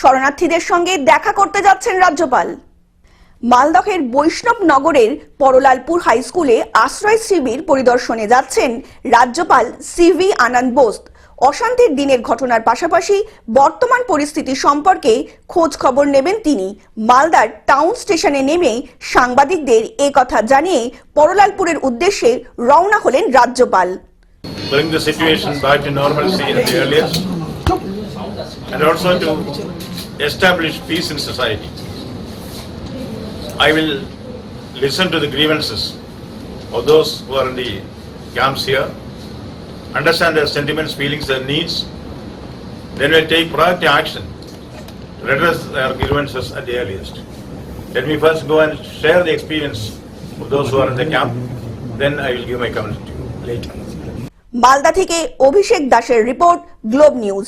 শরণার্থীদের সঙ্গে দেখা করতে যাচ্ছেন রাজ্যপাল। মালদহের বৈষ্ণব নগরের পরলালপুর হাই স্কুলে আশ্রয় শিবির পরিদর্শনে যাচ্ছেন রাজ্যপাল সিভি আনন্দ বোস। অশান্তির দিনের ঘটনার পাশাপাশি বর্তমান পরিস্থিতি সম্পর্কে খোঁজ খবর নেবেন তিনি। মালদার টাউন স্টেশনে নেমে সাংবাদিকদের এ কথা জানিয়ে পরলালপুরের উদ্দেশ্যে রওনা হলেন রাজ্যপাল। And also to establish peace in society. I will listen to the grievances of those who are in the camps here, understand their sentiments, feelings, their needs, then we'll take proactive action to redress their grievances at the earliest. Let me first go and share the experience of those who are in the camp, then I will give my comment to you later. Malda থেকে অভিষেক দাসের report globe news